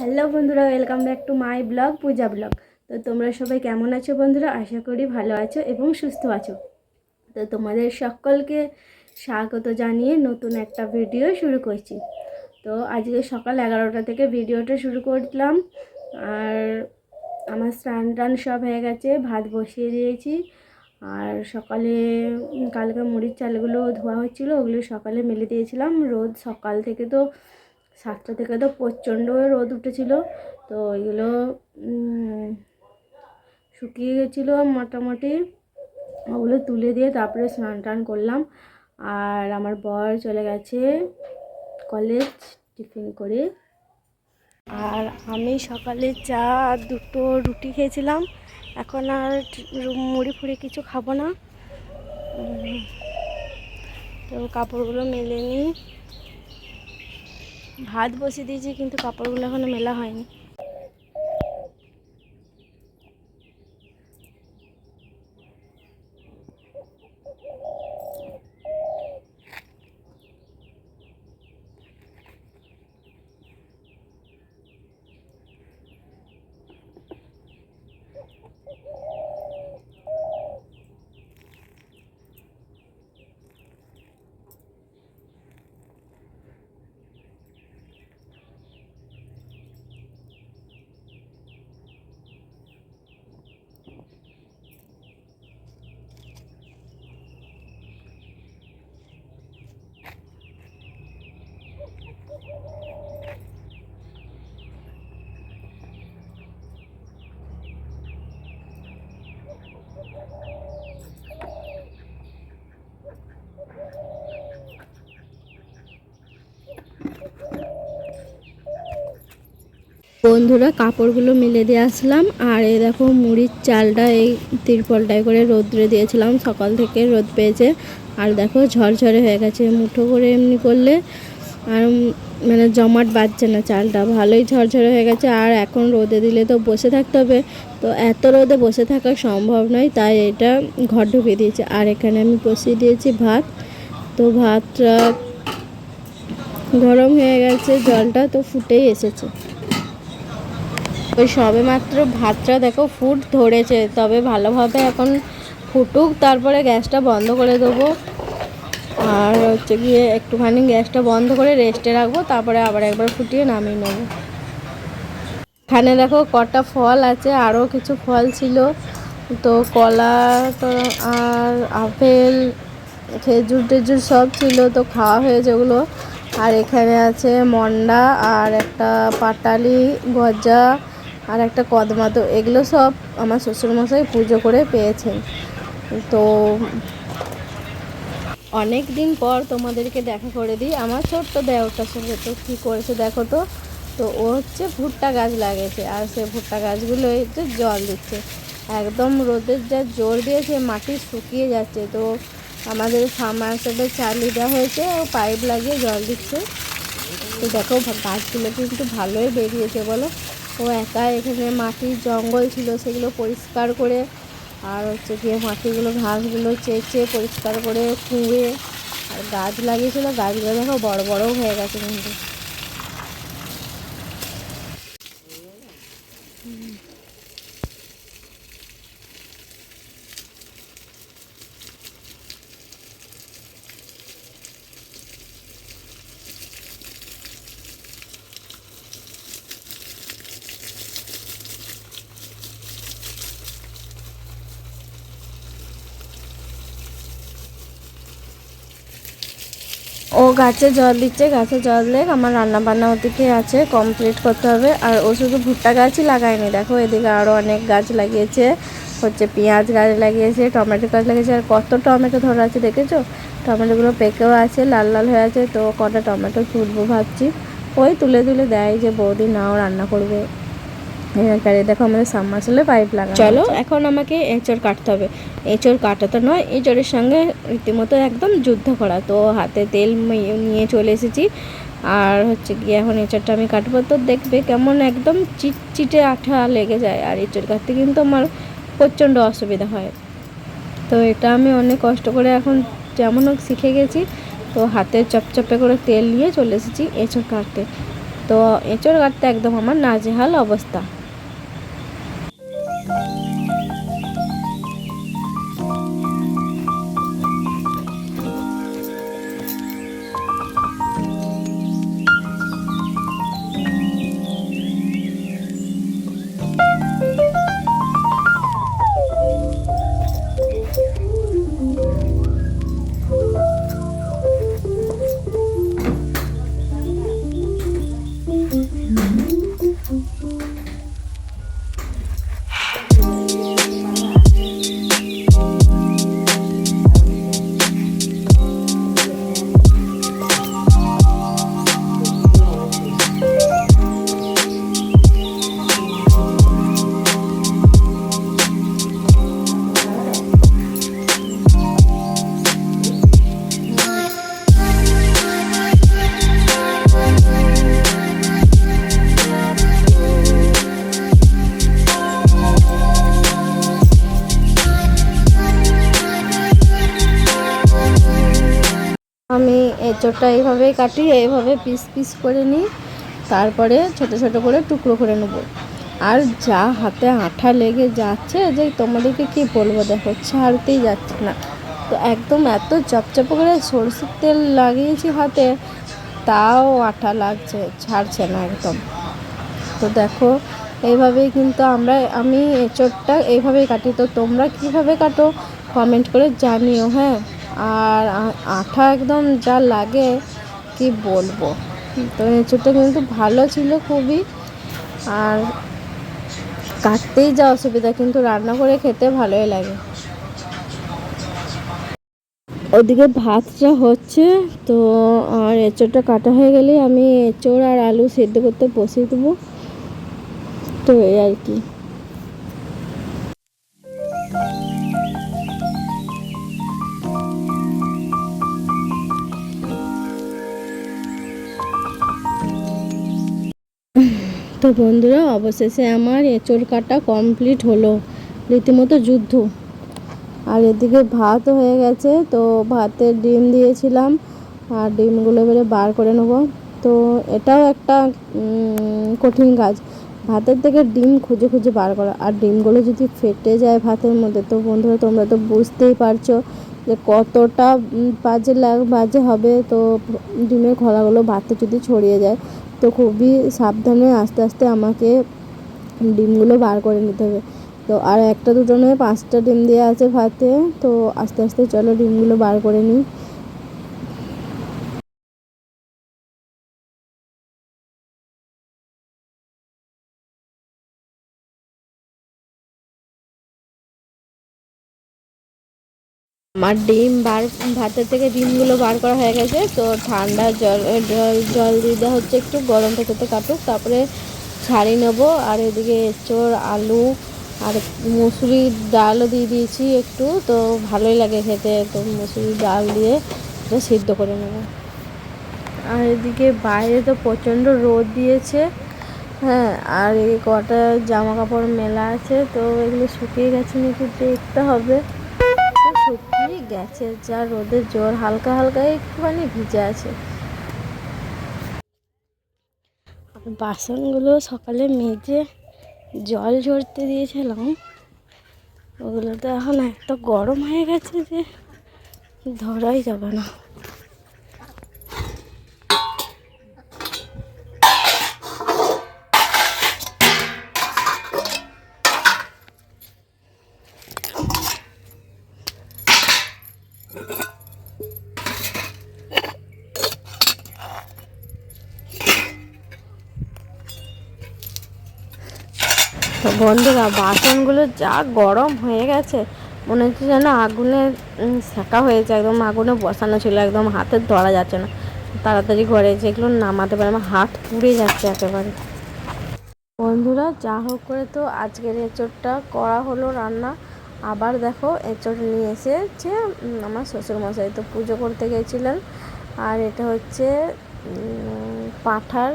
Hello বন্ধুরা, welcome back to my blog, Puja blog. তো তোমরা সবাই কেমন আছো বন্ধুরা? আশা করি ভালো আছো এবং সুস্থ আছো। তো তোমাদের সকলকে স্বাগত জানিয়ে নতুন একটা ভিডিও শুরু করছি। তো আজকে সকাল এগারোটা থেকে ভিডিওটা শুরু করলাম। আর আমার স্নান টান সব হয়ে গেছে, ভাত বসিয়ে দিয়েছি। আর সকালে কালকে মুড়ির চালগুলো ধোয়া হচ্ছিল, ওগুলো সকালে মেলে দিয়েছিলাম। রোদ সকাল থেকে তো সাতটা থেকে তো প্রচণ্ড রোদ উঠেছিল তো উম, শুকিয়ে গেছিল মোটামুটি। ওগুলো তুলে দিয়ে তারপরে স্নান টান করলাম। আর আমার বর চলে গেছে কলেজ টিফিন করে। আর আমি সকালে চা দুটো রুটি খেয়েছিলাম। এখন আর মুড়ি ফুড়ি কিছু খাব না। তো কাপড়গুলো মেলে নিই। ভাত বসিয়ে দিয়েছি কিন্তু কাপড়গুলো এখনও মেলা হয়নি। বন্ধুরা কাপড়গুলো মিলে দিয়ে আসলাম। আর এই দেখো মুড়ির চালটা এই তিরপলটায় করে রোদ্রে দিয়েছিলাম। সকাল থেকে রোদ পেয়েছে। আর দেখো ঝরঝরে হয়ে গেছে। মুঠো করে এমনি করলে আর মানে জমাট বাজছে না চালটা। ভালোই ঝরঝরে হয়ে গেছে। আর এখন রোদে দিলে তো বসে থাকতে হবে। তো এত রোদে বসে থাকা সম্ভব নয়। তাই এটা ঘর ঢুকিয়ে দিয়েছে। আর এখানে আমি বসিয়ে দিয়েছি ভাত। তো ভাতটা গরম হয়ে গেছে। জলটা তো ফুটেই এসেছে। ওই সবে মাত্র ভাতটা দেখো ফুট ধরেছে, তবে ভালোভাবে এখন ফুটুক, তারপরে গ্যাসটা বন্ধ করে দেবো। আর হচ্ছে গিয়ে একটুখানি গ্যাসটা বন্ধ করে রেস্টে রাখব, তারপরে আবার একবার ফুটিয়ে নামিয়ে নেব। এখানে দেখো কটা ফল আছে, আরও কিছু ফল ছিল। তো কলা, তো আর আপেল, খেজুর টেজুর সব ছিল, তো খাওয়া হয়েছে ওগুলো। আর এখানে আছে মন্ডা, আর একটা পাটালি, গজা আর একটা কদমা তো এগুলো সব আমার শ্বশুরমশাই পুজো করে পেয়েছেন। তো অনেক দিন পর তোমাদেরকে দেখা করে দিই। আমার ছোট্ট দেওরটার সঙ্গে তো কী করেছে দেখো তো। তো ও হচ্ছে ভুট্টা গাছ লাগিয়েছে আর সে ভুট্টা গাছগুলো হচ্ছে জল দিচ্ছে। একদম রোদের যা জোর দিয়েছে মাটি শুকিয়ে যাচ্ছে। তো আমাদের সামারসেলে চালিয়ে দেওয়া হয়েছে ও পাইপ লাগিয়ে জল দিচ্ছে। তো দেখো গাছগুলো কিন্তু ভালোই বেরিয়েছে বলো। ও একা, এখানে মাটির জঙ্গল ছিল, সেগুলো পরিষ্কার করে, আর হচ্ছে গিয়ে মাটিগুলো, ঘাসগুলো চেঁচে পরিষ্কার করে কুঁড়ে আর গাছ লাগিয়েছিলো। গাছগুলো দেখো বড় বড়ও হয়ে গেছে কিন্তু। গাছে জল দিচ্ছে, গাছে জল দেখ, আমার রান্না বান্না ওদিকে আছে কমপ্লিট করতে হবে। আর ও শুধু ভুট্টা গাছই লাগায়নি, দেখো এদিকে আরও অনেক গাছ লাগিয়েছে। হচ্ছে পেঁয়াজ গাছ লাগিয়েছে, টমেটো গাছ লাগিয়েছে, আর কত টমেটো ধরা আছে দেখেছ? টমেটোগুলো পেকেও আছে, লাল লাল হয়ে আছে, তো কটা টমেটো তুলবো ভাবছি। ওই তুলে তুলে দেয় যে বৌদি নাও রান্না করবে। এবারে দেখো আমাদের সাবমার্সেলে পাইপ লাগা চলো এখন আমাকে এঁচড় কাটতে হবে। এঁচড় কাটা তো নয় এঁচড়ের সঙ্গে রীতিমতো একদম যুদ্ধ করা। তো হাতে তেল নিয়ে চলে এসেছি। আর হচ্ছে গিয়ে এখন এঁচড়টা আমি কাটবো। তো দেখবে কেমন একদম চিটচিটে আঠা লেগে যায়। আর এঁচড় কাটতে কিন্তু আমার প্রচণ্ড অসুবিধা হয়। তো এটা আমি অনেক কষ্ট করে এখন যেমন হোক শিখে গেছি। তো হাতে চপচপে করে তেল নিয়ে চলে এসেছি এঁচড় কাটতে। তো এঁচড় কাটতে একদম আমার নাজেহাল অবস্থা। এঁচোড়টা এইভাবেই কাটি, এইভাবে পিস পিস করে নিই। তারপরে ছোট ছোট করে টুকরো করে নেব। আর যা হাতে আঠা লেগে যাচ্ছে যে তোমাদেরকে কি বলব দেখো, ছাড়তেই যাচ্ছে না। তো একদম এত চপচপ করে সরষের তেল লাগিয়েছি হাতে, তাও আঠা লাগছে, ছাড়ছে না একদম। তো দেখো, এইভাবেই কিন্তু আমরা, আমি এঁচোড়টা এইভাবেই কাটি। তো তোমরা কীভাবে কাটো? কমেন্ট করে জানিও হ্যাঁ? আর আঠা একদম যা লাগে, কি বলব? তো এঁচোড়টা কিন্তু ভালো ছিল খুবই। আর কাটতেই যা অসুবিধা, কিন্তু রান্না করে খেতে ভালোই লাগে। ওদিকে ভাতটা হচ্ছে, তো আর এঁচোড়টা কাটা হয়ে গেলে আমি এঁচোড় আর আলু সেদ্ধ করতে বসিয়ে দেবো। তো এই আর কি। তো বন্ধুরা, অবশেষে আমার এঁচোড় কাটা কমপ্লিট হলো। রীতিমতো যুদ্ধ। আর এদিকে ভাত হয়ে গেছে, তো ভাতে ডিম দিয়েছিলাম। আর ডিমগুলো এবারে বার করে নেব। তো এটাও একটা কঠিন কাজ। ভাতের থেকে ডিম খুঁজে খুঁজে বার করা। আর ডিমগুলো যদি ফেটে যায় ভাতের মধ্যে, তো বন্ধুরা, তোমরা তো বুঝতেই পারছ যে কতটা বাজে লাগ, বাজে হবে। তো ডিমের খোলাগুলো ভাতে যদি ছড়িয়ে যায় তো খুবই সাবধানে আস্তে আস্তে আমাকে ডিমগুলো বার করে নিতে হবে। তো আর একটা দুটো নয় পাঁচটা ডিম দেওয়া আছে ভাতে, তো আস্তে আস্তে চলো ডিমগুলো বার করে নিই। আমার ডিম বার, ভাতের থেকে ডিমগুলো বার করা হয়ে গেছে, তো ঠান্ডা জল জল জল দিয়ে দেওয়া হচ্ছে একটু, গরম থেকে কাটুক, তারপরে ছাড়ি নেব, আর এদিকে এঁচোড়, আলু আর মুসুরির ডালও দিয়ে দিয়েছি একটু, তো ভালোই লাগে খেতে, তো মুসুরির ডাল দিয়ে এটা সিদ্ধ করে নেব। আর এদিকে বাইরে তো প্রচণ্ড রোদ দিয়েছে হ্যাঁ আর এই কটা জামা কাপড় মেলা আছে, তো এগুলো শুকিয়ে গেছে নাকি দেখতে হবে। শুকিয়ে গেছে, যা রোদের জোর হালকা হালকা একটুখানি ভিজে আছে। বাসনগুলো সকালে মেজে জল ঝরতে দিয়েছিলাম। ওগুলো তো এখন এত গরম হয়ে গেছে যে ধরাই যাবে না। বন্ধুরা, বাসনগুলো যা গরম হয়ে গেছে, মনে হচ্ছে যেন আগুনে সেকা হয়েছে, একদম আগুনে বসানো ছিল, একদম হাতে ধরা যাচ্ছে না। তাড়াতাড়ি ঘরে যেগুলো নামাতে পারে, আমার হাত পুড়ে যাচ্ছে একেবারে। বন্ধুরা, যা হোক করে তো আজকের এঁচোড়টা করা হলো রান্না। আবার দেখো, এঁচোড় নিয়ে এসেছে আমার শ্বশুরমশাই তো পুজো করতে গেছিলেন। আর এটা হচ্ছে পাঁঠার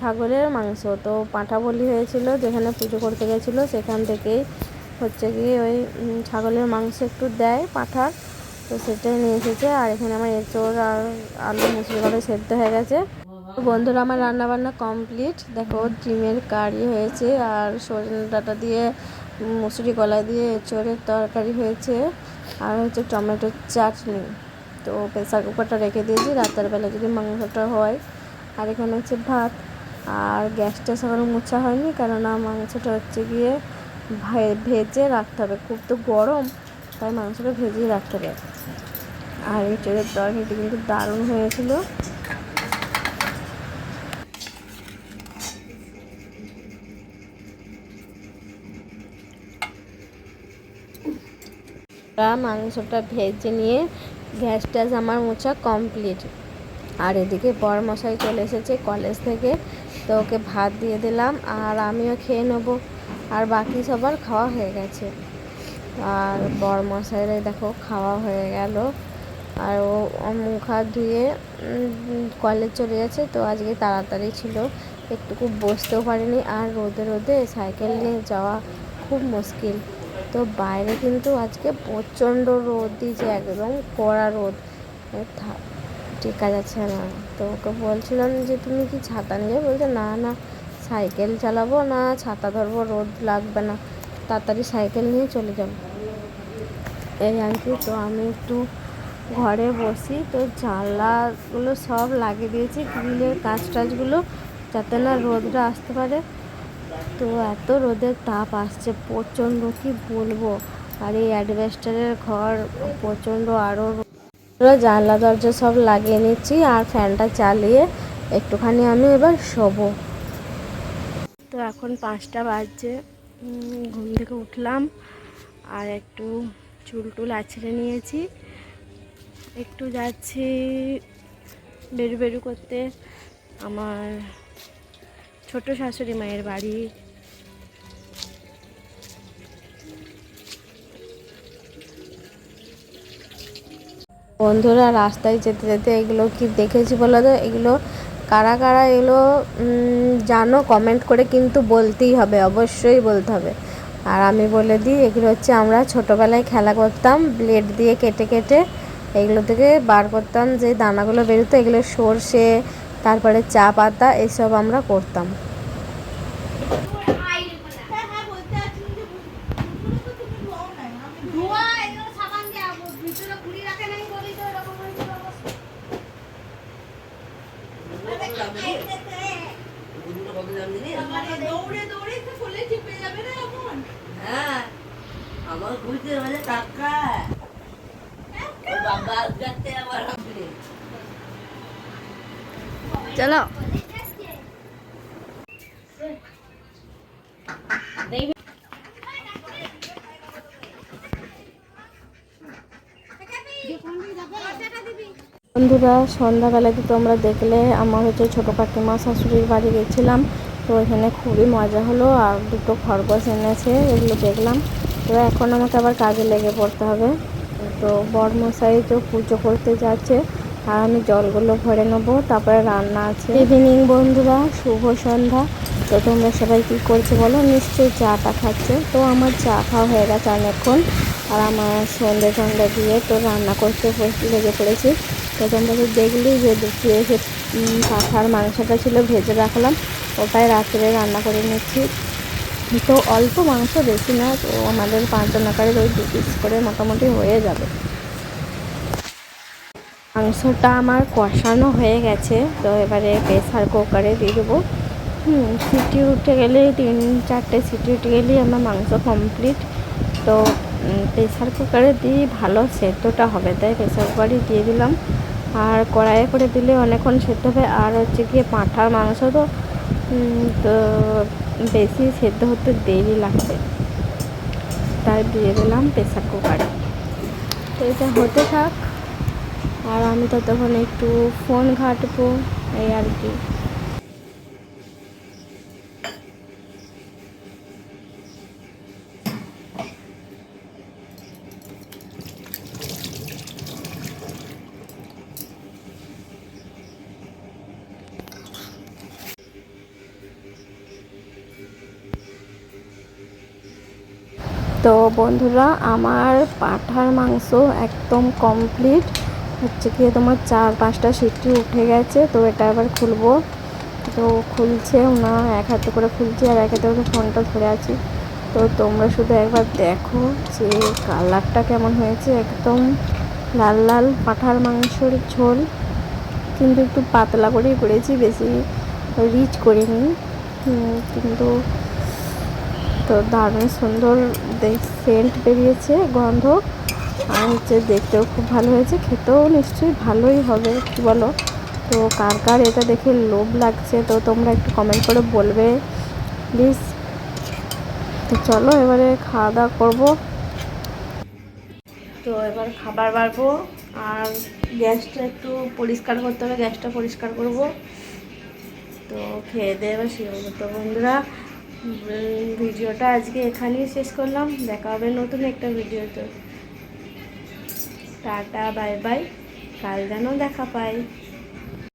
ছাগলের মাংস। তো পাঁঠা বলি হয়েছিল, যেখানে পুজো করতে গেছিল, সেখান থেকেই হচ্ছে কি ওই ছাগলের মাংস একটু দেয় পাঁঠার তো সেটাই নিয়ে এসেছে, আর এখানে আমার এঁচোড় আর আলু মুসুরি কটা সেদ্ধ হয়ে গেছে। বন্ধুরা, আমার রান্না বান্না কমপ্লিট। দেখো, ডিমের কারি হয়েছে, আর সজনে ডাঁটা দিয়ে মুসুরি কলা দিয়ে এঁচড়ের তরকারি হয়েছে, আর হচ্ছে টমেটোর চাটনি। তো প্রেসার কুকারটা রেখে দিয়েছি রাতের বেলা যদি মাংসটা হয়। আর এখানে হচ্ছে ভাত। আর গ্যাসটা সকালে মোছা হয়নি, কেননা মাংসটা হচ্ছে গিয়ে ভেজে রাখতে হবে। খুব তো গরম, তাই মাংসটা ভেজেই রাখতে হবে। আর এঁচড়ের তরকারিটি কিন্তু দারুণ হয়েছিল। মাংসটা ভেজে নিয়ে গ্যাস ট্যাস আমার মোছা কমপ্লিট। আর এদিকে বর মশাই চলে এসেছে কলেজ থেকে। তো ওকে ভাত দিয়ে দিলাম আর আমিও খেয়ে নেব। আর বাকি সবার খাওয়া হয়ে গেছে। আর বর মশাইরে দেখো খাওয়া হয়ে গেল। আর ও মুখ হাত ধুয়ে কলেজ চলে গেছে, তো আজকে তাড়াতাড়ি ছিল। একটুকু বসতেও পারিনি আর রোদে রোদে সাইকেল নিয়ে যাওয়া খুব মুশকিল। তো বাইরে কিন্তু আজকে প্রচণ্ড রোদ দিয়েছে, একদম কড়া রোদ। টেকা যাচ্ছে না। তো ওকে বলছিলাম যে, তুমি কি ছাতা নিয়ে? বলছে, না না, সাইকেল চালাবো না, ছাতা ধরবো, রোদ লাগবে না, তাড়াতাড়ি সাইকেল নিয়ে চলে যাব। এই আর কি, তো আমি একটু ঘরে বসি, তো জানলাগুলো সব লাগিয়ে দিয়েছি, গ্রিলের কাজ টাজগুলো, যাতে না রোদটা আসতে পারে। তো এত রোদের তাপ আসছে, প্রচণ্ড কি বলব? আর এই অ্যাডভেস্টারের ঘর প্রচণ্ড আরও জানলা, দরজা সব লাগিয়ে নিচ্ছি আর ফ্যানটা চালিয়ে একটুখানি আমি এবার শোবো। তো এখন পাঁচটা বাজছে। ঘুম থেকে উঠলাম আর একটু চুল টুল আছড়ে নিয়েছি। একটু যাচ্ছি বেরু বেরু করতে। আমার ছোট শাশুড়ি মায়ের বাড়ি। বন্ধুরা রাস্তায় যেতে যেতে এগুলো কি দেখেছি বলো তো? এগুলো কারা কারা এগুলো জানো? কমেন্ট করে কিন্তু বলতেই হবে, অবশ্যই বলতে হবে। আর আমি বলে দিই, এগুলো হচ্ছে আমরা ছোটোবেলায় খেলা করতাম ব্লেড দিয়ে কেটে কেটে এগুলো থেকে বার করতাম, যে দানাগুলো বেরোতো এগুলো সর্ষে, তারপরে চা পাতা, এসব আমরা করতাম ধোয়া এগুলো সাবান দেওয়া ভিতরে খুলি রাখে নাই বলেই তো এরকম হয়েছে অবস্থা। মানে দৌড়ে দৌড়ে তো ফুলে চিপে যাবে না এখন হ্যাঁ আমার বুঝতে মানে টাকা ওর বাবা যাচ্ছে আবার আপনি চলো বন্ধুরা সন্ধ্যাবেলাতে তোমরা দেখলে আমার হচ্ছে ছোটো কাকিমা শাশুড়ির বাড়ি গেছিলাম। তো এখানে খুবই মজা হলো আর দুটো খরগোশ এনেছে, এগুলো দেখলাম। তো এখন আমাকে আবার কাজে লেগে পড়তে হবে। তো বরমশাই তো পুজো করতে যাচ্ছে আর আমি জলগুলো ভরে নেব, তারপরে রান্না আছে। ইভিনিং বন্ধুরা, শুভ সন্ধ্যা। তো তোমরা সবাই কী করছ বলো? নিশ্চয়ই চাটা খাচ্ছে। তো আমার চা খাওয়া হয়ে গেছে অনেকক্ষণ। আর আমার সন্ধে সন্ধে দিয়ে তো রান্না করতে লেগে পড়েছি। তো তোমরা তো দেখলি যে দুপুরে যে উম, পাঠার মাংসটা ছিল ভেজে রাখলাম। ওটাই রাত্রে রান্না করে নিচ্ছি। তো অল্প মাংস বেশি না তো আমাদের পাঁচজন আকারের ওই দু পিস করে মোটামুটি হয়ে যাবে। মাংসটা আমার কষানো হয়ে গেছে তো এবারে প্রেসার কুকারে দিয়ে দেবো। সিটি উঠে গেলে তিন চারটে সিটি উঠে গেলেই আমার মাংস কমপ্লিট তো প্রেসার কুকারে দিয়ে ভালো সেদ্ধটা হবে তাই প্রেসার কুকারে দিয়ে দিলাম। আর কড়াইয়ে করে দিলে অনেকক্ষণ সেদ্ধ হবে। আর হচ্ছে গিয়ে পাঁঠার মাংস তো তো বেশি সেদ্ধ হতে দেরি লাগবে তাই দিয়ে দিলাম প্রেশার কুকারে। তো এটা হতে থাক। আর আমি ততক্ষণ একটু ফোন ঘাঁটবো, এই আর কি। তো বন্ধুরা, আমার পাঁঠার মাংস একদম কমপ্লিট হচ্ছে কি তোমার চার পাঁচটা সিটি উঠে গেছে, তো এটা আবার খুলবো। তো খুলছে না, এক হাতে করে খুলছি আর এক হাতে করে ফোনটা ধরে আছি। তো তোমরা শুধু একবার দেখো যে কালারটা কেমন হয়েছে। একদম লাল লাল পাঁঠার মাংসের ঝোল। কিন্তু একটু পাতলা করেই করেছি, বেশি রিচ করিনি। কিন্তু তো দারুণ সুন্দর সেন্ট বেরিয়েছে, গন্ধ। আর হচ্ছে দেখতেও খুব ভালো হয়েছে, খেতেও নিশ্চয়ই ভালোই হবে, কি বলো? তো কার কার এটা দেখে লোভ লাগছে, তো তোমরা একটু কমেন্ট করে বলবে প্লিজ তো চলো এবারে খাওয়া দাওয়া করব। তো এবার খাবার বাড়বো, আর গ্যাসটা একটু পরিষ্কার করতে হবে, গ্যাসটা পরিষ্কার করব। তো খেয়ে দিয়ে এবার করব। তো বন্ধুরা ভিডিওটা আজকে এখানেই শেষ করলাম। দেখা হবে নতুন একটা ভিডিওতে। টাটা, বাই বাই। কাল যেন দেখা পাই।